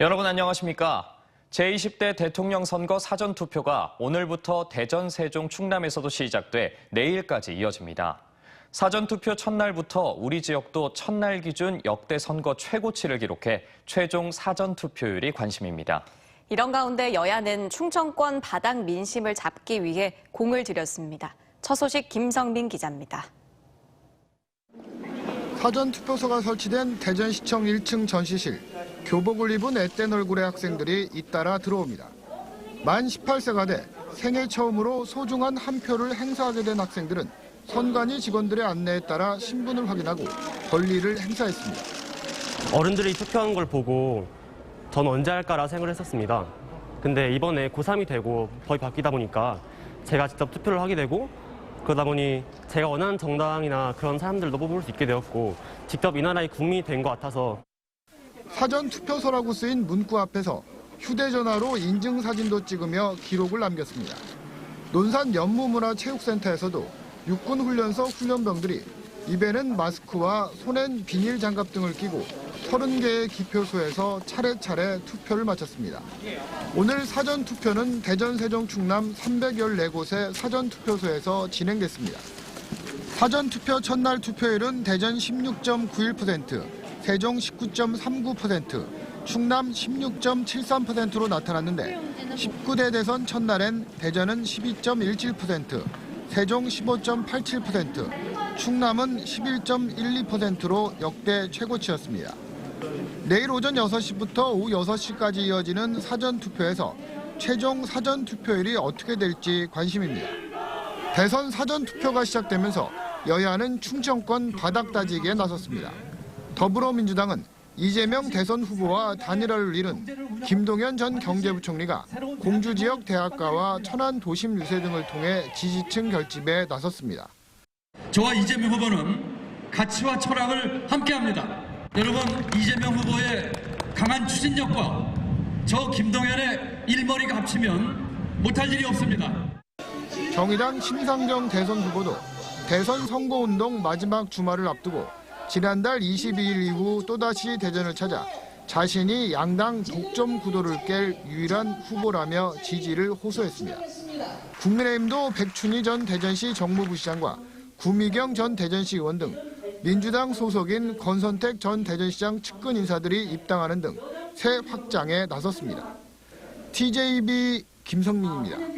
여러분 안녕하십니까? 제20대 대통령 선거 사전 투표가 오늘부터 대전, 세종, 충남에서도 시작돼 내일까지 이어집니다. 사전 투표 첫날부터 우리 지역도 첫날 기준 역대 선거 최고치를 기록해 최종 사전 투표율이 관심입니다. 이런 가운데 여야는 충청권 바닥 민심을 잡기 위해 공을 들였습니다. 첫 소식 김성민 기자입니다. 사전 투표소가 설치된 대전시청 1층 전시실. 교복을 입은 앳된 얼굴의 학생들이 잇따라 들어옵니다. 만 18세가 돼 생애 처음으로 소중한 한 표를 행사하게 된 학생들은 선관위 직원들의 안내에 따라 신분을 확인하고 권리를 행사했습니다. 어른들이 투표한 걸 보고 전 언제 할까라 생각을 했었습니다. 근데 이번에 고3이 되고 법이 바뀌다 보니까 제가 직접 투표를 하게 되고 그러다 보니 제가 원하는 정당이나 그런 사람들도 뽑을 수 있게 되었고 직접 이 나라의 국민이 된 것 같아서 사전 투표소라고 쓰인 문구 앞에서 휴대전화로 인증 사진도 찍으며 기록을 남겼습니다. 논산 연무문화체육센터에서도 육군 훈련소 훈련병들이 입에는 마스크와 손엔 비닐 장갑 등을 끼고 30개의 기표소에서 차례차례 투표를 마쳤습니다. 오늘 사전 투표는 대전, 세종, 충남 314곳의 사전 투표소에서 진행됐습니다. 사전 투표 첫날 투표율은 대전 16.91%, 세종 19.39%, 충남 16.73%로 나타났는데 19대 대선 첫날엔 대전은 12.17%, 세종 15.87%, 충남은 11.12%로 역대 최고치였습니다. 내일 오전 6시부터 오후 6시까지 이어지는 사전 투표에서 최종 사전 투표율이 어떻게 될지 관심입니다. 대선 사전 투표가 시작되면서 여야는 충청권 바닥 따지기에 나섰습니다. 더불어민주당은 이재명 대선 후보와 단일화를 이룬 김동연 전 경제부총리가 공주 지역 대학가와 천안 도심 유세 등을 통해 지지층 결집에 나섰습니다. 저와 이재명 후보는 가치와 철학을 함께합니다. 여러분 이재명 후보의 강한 추진력과 저 김동연의 일머리가 합치면 못할 일이 없습니다. 정의당 심상정 대선 후보도 대선 선거운동 마지막 주말을 앞두고 지난달 22일 이후 또다시 대전을 찾아 자신이 양당 독점 구도를 깰 유일한 후보라며 지지를 호소했습니다. 국민의힘도 백춘희 전 대전시 정무부시장과 구미경 전 대전시 의원 등 민주당 소속인 권선택 전 대전시장 측근 인사들이 입당하는 등 새 확장에 나섰습니다. TJB 김성민입니다.